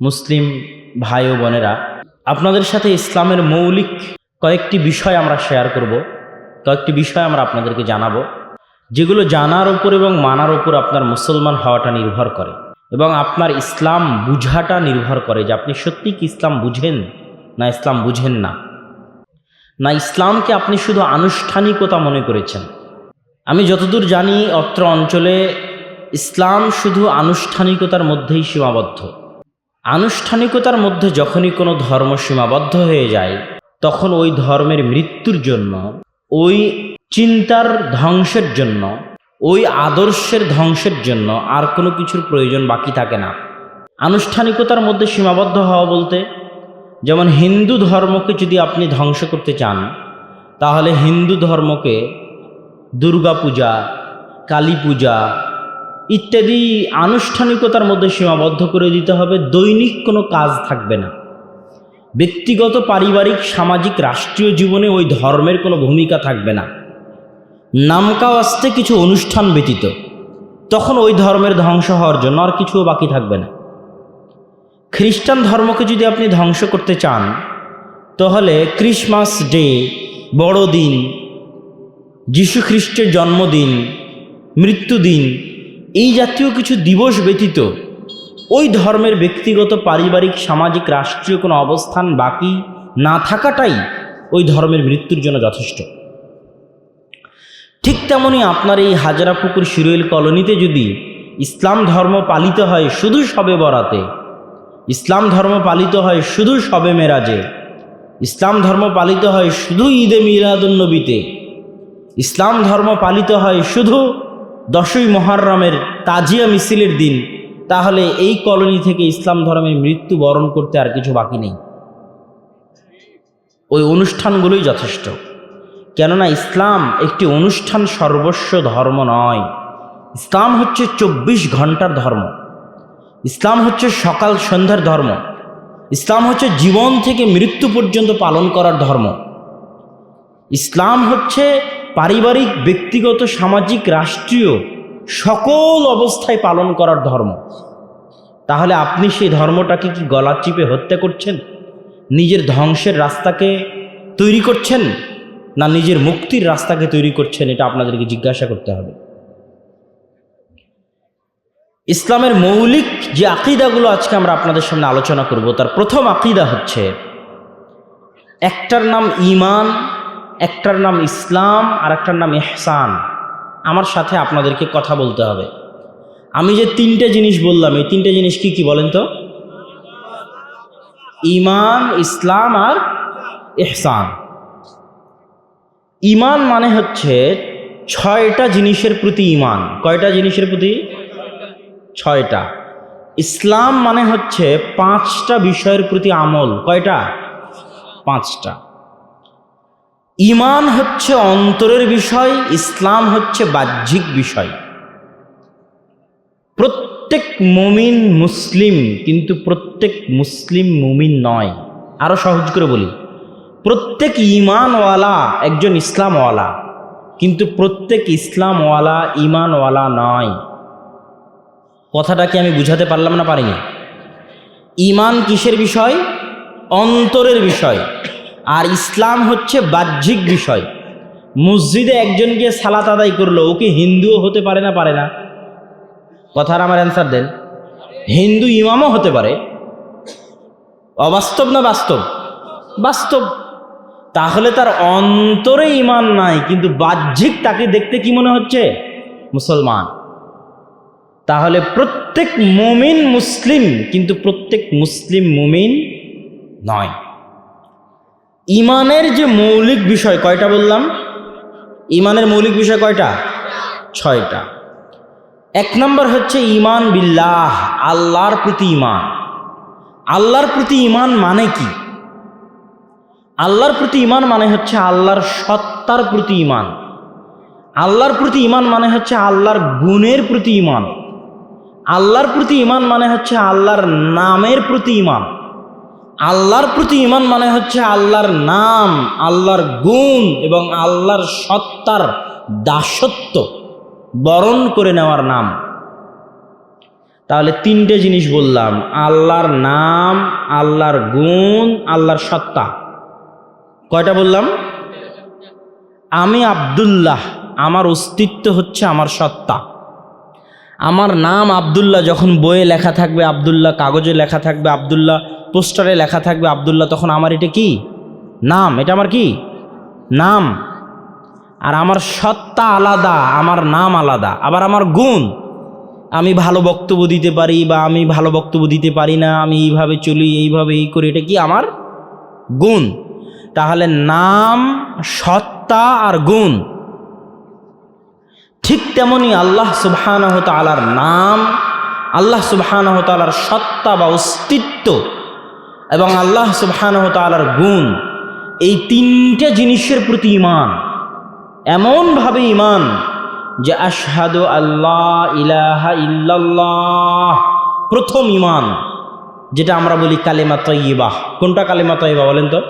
মুসলিম ভাই ও বোনেরা, আপনাদের সাথে ইসলামের মৌলিক কয়েকটি বিষয় আমরা শেয়ার করব। কয়েকটি বিষয় আমরা আপনাদেরকে জানাব, যেগুলো জানার ওপর এবং মানার ওপর আপনার মুসলমান হওয়াটা নির্ভর করে এবং আপনার ইসলাম বুঝাটা নির্ভর করে যে আপনি সত্যি কি ইসলাম বুঝেন না ইসলাম বুঝেন না। না ইসলামকে আপনি শুধু আনুষ্ঠানিকতা মনে করেছেন। আমি যতদূর জানি অত্র অঞ্চলে ইসলাম শুধু আনুষ্ঠানিকতার মধ্যেই সীমাবদ্ধ। আনুষ্ঠানিকতার মধ্যে যখনই কোনো ধর্ম সীমাবদ্ধ হয়ে যায়, তখন ওই ধর্মের মৃত্যুর জন্য, ওই চিন্তার ধ্বংসের জন্য, ওই আদর্শের ধ্বংসের জন্য আর কোনো কিছুর প্রয়োজন বাকি থাকে না। আনুষ্ঠানিকতার মধ্যে সীমাবদ্ধ হওয়া বলতে, যেমন হিন্দু ধর্মকে যদি আপনি ধ্বংস করতে চান, তাহলে হিন্দু ধর্মকে দুর্গা পূজা কালী পূজা ইত্যাদি আনুষ্ঠানিকতার মধ্যে সীমাবদ্ধ করে দিতে হবে, দৈনিক কোনো কাজ থাকবে না। ব্যক্তিগত, পারিবারিক, সামাজিক, রাষ্ট্রীয় জীবনে ওই ধর্মের কোনো ভূমিকা থাকবে না। নামকা আসতে কিছু অনুষ্ঠান ব্যতীত, তখন ওই ধর্মের ধ্বংস হওয়ার জন্য আর কিছুও বাকি থাকবে না। খ্রিস্টান ধর্মকে যদি আপনি ধ্বংস করতে চান, তাহলে ক্রিসমাস ডে, বড়দিন যীশু খ্রিস্টের জন্মদিন, মৃত্যুদিন এই জাতীয় কিছু দিবস ব্যতীত ওই ধর্মের ব্যক্তিগত, পারিবারিক, সামাজিক, রাষ্ট্রীয় কোনো অবস্থান বাকি না থাকাটাই ওই ধর্মের মৃত্যুর জন্য যথেষ্ট। ঠিক তেমনই আপনার এই হাজারাপুকুর শিরোইল কলোনিতে যদি ইসলাম ধর্ম পালিত হয় শুধু সবে বরাতে, ইসলাম ধর্ম পালিত হয় শুধু সবে মেরাজে, ইসলাম ধর্ম পালিত হয় শুধু ঈদে মিলাদুন্নবীতে ইসলাম ধর্ম পালিত হয় শুধু দশই মহারমের তাজিয়া মিছিলের দিন, তাহলে এই কলোনি থেকে ইসলাম ধর্মের মৃত্যু বরণ করতে আর কিছু বাকি নেই। ওই অনুষ্ঠানগুলোই যথেষ্ট। কেননা ইসলাম একটি অনুষ্ঠান সর্বস্ব ধর্ম নয়। ইসলাম হচ্ছে চব্বিশ ঘণ্টার ধর্ম। ইসলাম হচ্ছে সকাল সন্ধ্যার ধর্ম। ইসলাম হচ্ছে জীবন থেকে মৃত্যু পর্যন্ত পালন করার ধর্ম। ইসলাম হচ্ছে পারিবারিক, ব্যক্তিগত, সামাজিক, রাষ্ট্রীয় সকল অবস্থায় পালন করার ধর্ম। তাহলে আপনি সেই ধর্মটাকে কি গলা চিপে হত্যা করছেন? নিজের ধ্বংসের রাস্তাকে তৈরি করছেন? না নিজের মুক্তির রাস্তাকে তৈরি করছেন? এটা আপনাদেরকে জিজ্ঞাসা করতে হবে। ইসলামের মৌলিক যে আকিদাগুলো আজকে আমরা আপনাদের সামনে আলোচনা করব, তার প্রথম আকিদা হচ্ছে, একটার নাম ইমান একটার নাম ইসলাম আর একটার নাম এহসান আমার সাথে আপনাদেরকে কথা বলতে হবে। আমি যে তিনটে জিনিস বললাম, এই তিনটে জিনিস কি কি বলেন তো? ইমান, ইসলাম আর এহসান ইমান মানে হচ্ছে ছয়টা জিনিসের প্রতি ইমান। কয়টা জিনিসের প্রতি? ছয়টা। ইসলাম মানে হচ্ছে পাঁচটা বিষয়ের প্রতি আমল। কয়টা? পাঁচটা। ইমান হচ্ছে অন্তরের বিষয়, ইসলাম হচ্ছে বাহ্যিক বিষয়। প্রত্যেক মুমিন মুসলিম, কিন্তু প্রত্যেক মুসলিম মুমিন নয়। আরও সহজ করে বলি, প্রত্যেক ইমানওয়ালা একজন ইসলামওয়ালা, কিন্তু প্রত্যেক ইসলামওয়ালা ইমানওয়ালা নয়। কথাটা কি আমি বুঝাতে পারলাম না পারিনি? ইমান কিসের বিষয়? অন্তরের বিষয়। আর ইসলাম হচ্ছে বাহ্যিক বিষয়। মসজিদে একজন গিয়ে সালাত আদায় করল ওকে হিন্দুও হতে পারে না পারে না? কথার আমার অ্যান্সার দেন। হিন্দু ইমামও হতে পারে। অবাস্তব না বাস্তব? বাস্তব। তাহলে তার অন্তরে ইমান নাই, কিন্তু বাহ্যিক তাকে দেখতে কি মনে হচ্ছে? মুসলমান। তাহলে প্রত্যেক মুমিন মুসলিম, কিন্তু প্রত্যেক মুসলিম মুমিন নয়। ইমানের যে মৌলিক বিষয় কয়টা বললাম? ইমানের মৌলিক বিষয় কয়টা? ছয়টা। এক নম্বর হচ্ছে ইমান বিল্লাহ, আল্লাহর প্রতি ইমান। আল্লাহর প্রতি ইমান মানে কি? আল্লাহর প্রতি ইমান মানে হচ্ছে আল্লাহর সত্তার প্রতি ইমান। আল্লাহর প্রতি ইমান মানে হচ্ছে আল্লাহর গুণের প্রতি ইমান। আল্লাহর প্রতি ইমান মানে হচ্ছে আল্লাহর নামের প্রতি ইমান। আল্লাহর প্রতি ইমান মানে হচ্ছে আল্লাহর নাম, আল্লাহর গুণ এবং আল্লাহর সত্তার দাসত্ব বরণ করে নেওয়ার নাম। তাহলে তিনটে জিনিস বললাম, আল্লাহর নাম, আল্লাহর গুণ, আল্লাহর সত্তা। কয়টা বললাম? আমি আব্দুল্লাহ, আমার অস্তিত্ব হচ্ছে আমার সত্তা। আমার নাম আব্দুল্লাহ, যখন বইয়ে লেখা থাকবে আবদুল্লাহ, কাগজে লেখা থাকবে আব্দুল্লাহ পোস্টারে লেখা থাকবে আবদুল্লাহ, তখন আমার এটা কি? নাম, এটা আমার কি? নাম। আর আমার সত্তা আলাদা, আমার নাম আলাদা, আবার আমার গুণ। আমি ভালো বক্তব্য দিতে পারি বা আমি ভালো বক্তব্য দিতে পারি না, আমি এইভাবে চলি, এইভাবে এই করি, এটা কি আমার? গুণ। তাহলে নাম, সত্তা আর গুণ। ঠিক তেমনি আল্লাহ সুবহানাহ তালার নাম, আল্লাহ সুবহানাহ তালার সত্তা বা অস্তিত্ব এবং আল্লাহ সুবহানহ তালার গুণ, এই তিনটা জিনিসের প্রতি ইমান এমনভাবে ইমান যে আশহাদু আল্লাহ ইলাহা ইল্লাল্লাহ, প্রথম ইমান যেটা আমরা বলি কালেমা তৈবাহ কোনটা কালেমা তৈবা বলেন তো?